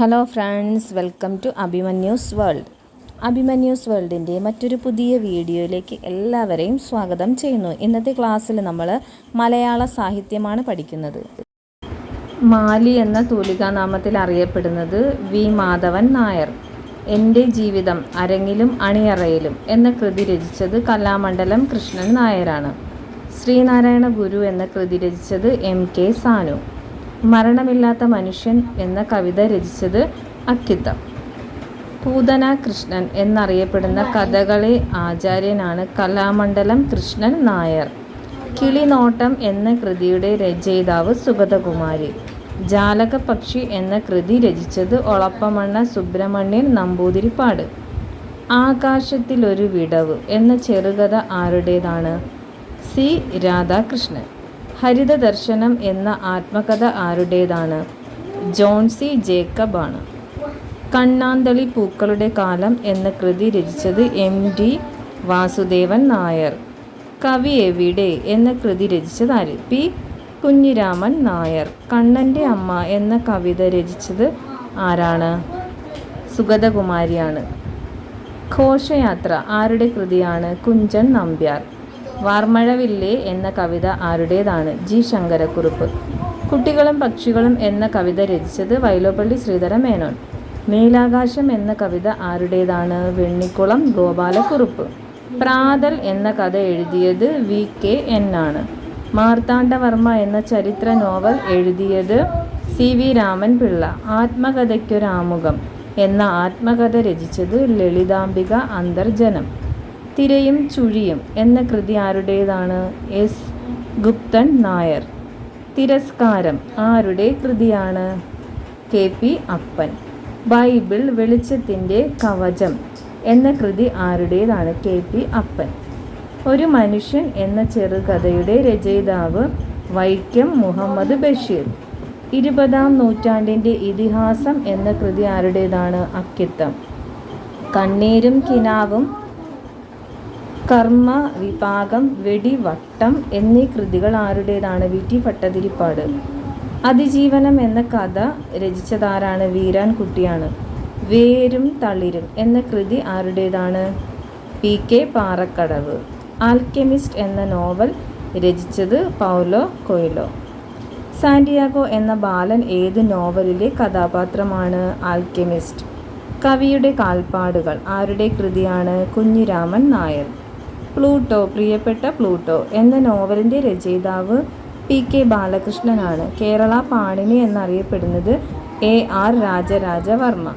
Hello friends welcome to Abhimanyu's world. Abhimanyu's വേൾഡിന്റെ മറ്റൊരു പുതിയ വീഡിയോയിലേക്ക് എല്ലാവരെയും സ്വാഗതം ചെയ്യുന്നു. ഇന്നത്തെ ക്ലാസ്സിൽ നമ്മൾ മലയാള സാഹിത്യമാണ് പഠിക്കുന്നത്. മാലി എന്ന തൂലികാനാമത്തിൽ അറിയപ്പെടുന്നത് വി. മാധവൻ നായർ. എന്റെ ജീവിതം അരങ്ങിലും അണിയറയിലും എന്ന കൃതി രചിച്ചത് കലാമണ്ഡലം കൃഷ്ണൻ നായരാണ്. ശ്രീനാരായണ ഗുരു എന്ന കൃതി രചിച്ചത് എം. കെ. സാനു. മരണമില്ലാത്ത മനുഷ്യൻ എന്ന കവിത രചിച്ചത് അക്കിത്തം. പൂതന കൃഷ്ണൻ എന്നറിയപ്പെടുന്ന കഥകളി ആചാര്യനാണ് കലാമണ്ഡലം കൃഷ്ണൻ നായർ. കിളിനോട്ടം എന്ന കൃതിയുടെ രചയിതാവ് സുഗതകുമാരി. ജാലകപക്ഷി എന്ന കൃതി രചിച്ചത് ഒളപ്പമണ്ണ സുബ്രഹ്മണ്യൻ നമ്പൂതിരിപ്പാട്. ആകാശത്തിലൊരു വിടവ് എന്ന ചെറുകഥ ആരുടേതാണ്? സി. രാധാകൃഷ്ണൻ. ഹരിതദർശനം എന്ന ആത്മകഥ ആരുടേതാണ്? ജോൺസി ജേക്കബ് ആണ്. കണ്ണാന്തളി പൂക്കളുടെ കാലം എന്ന കൃതി രചിച്ചത് എം ഡി വാസുദേവൻ നായർ. കവി എവിടെ എന്ന കൃതി രചിച്ചത് ആര് പി കുഞ്ഞിരാമൻ നായർ. കണ്ണന്റെ അമ്മ എന്ന കവിത രചിച്ചത് ആരാണ്? സുഗതകുമാരിയാണ്. ഘോഷയാത്ര ആരുടെ കൃതിയാണ്? കുഞ്ചൻ നമ്പ്യാർ. വാർമഴവില്ലേ എന്ന കവിത ആരുടേതാണ്? ജി ശങ്കരക്കുറുപ്പ്. കുട്ടികളും പക്ഷികളും എന്ന കവിത രചിച്ചത് വൈലോപ്പള്ളി ശ്രീധര മേനോൻ. നീലാകാശം എന്ന കവിത ആരുടേതാണ്? വെണ്ണിക്കുളം ഗോപാലക്കുറുപ്പ്. പ്രാതൽ എന്ന കഥ എഴുതിയത് വി കെ എൻ ആണ്. മാർത്താണ്ഡവർമ്മ എന്ന ചരിത്ര നോവൽ എഴുതിയത് സി വി രാമൻ പിള്ള ആത്മകഥയ്ക്കൊരാമുഖം എന്ന ആത്മകഥ രചിച്ചത് ലളിതാംബിക അന്തർജനം. തിരയും ചുഴിയും എന്ന കൃതി ആരുടേതാണ്? എസ്. ഗുപ്തൻ നായർ. തിരസ്കാരം ആരുടെ കൃതിയാണ്? കെ. പി. അപ്പൻ. ബൈബിൾ വെളിച്ചത്തിന്റെ കവചം എന്ന കൃതി ആരുടേതാണ്? കെ. പി. അപ്പൻ. ഒരു മനുഷ്യൻ എന്ന ചെറുകഥയുടെ രചയിതാവ് വൈക്കം മുഹമ്മദ് ബഷീർ. ഇരുപതാം നൂറ്റാണ്ടിന്റെ ഇതിഹാസം എന്ന കൃതി ആരുടേതാണ്? അക്കിത്തം. കണ്ണീരും കിനാവും കർമ്മ വിഭാഗം വെടിവട്ടം എന്നീ കൃതികൾ ആരുടേതാണ്? വി. ടി. ഭട്ടതിരിപ്പാട്. അതിജീവനം എന്ന കഥ രചിച്ചതാരാണ്? വീരാൻ കുട്ടിയാണ് വേരും തളിരും എന്ന കൃതി ആരുടേതാണ്? പി. കെ. പാറക്കടവ്. ആൽക്കെമിസ്റ്റ് എന്ന നോവൽ രചിച്ചത് പൗലോ കൊയ്ലോ. സാന്റിയാഗോ എന്ന ബാലൻ ഏത് നോവലിലെ കഥാപാത്രമാണ്? ആൽക്കെമിസ്റ്റ്. കവിയുടെ കാൽപ്പാടുകൾ ആരുടെ കൃതിയാണ്? കുഞ്ഞിരാമൻ നായർ. പ്ലൂട്ടോ. പ്രിയപ്പെട്ട പ്ലൂട്ടോ എന്ന നോവലിന്റെ രചയിതാവ് പി കെ ബാലകൃഷ്ണനാണ്. കേരള പാണിനി എന്നറിയപ്പെടുന്നത് എ ആർ രാജരാജവർമ്മ.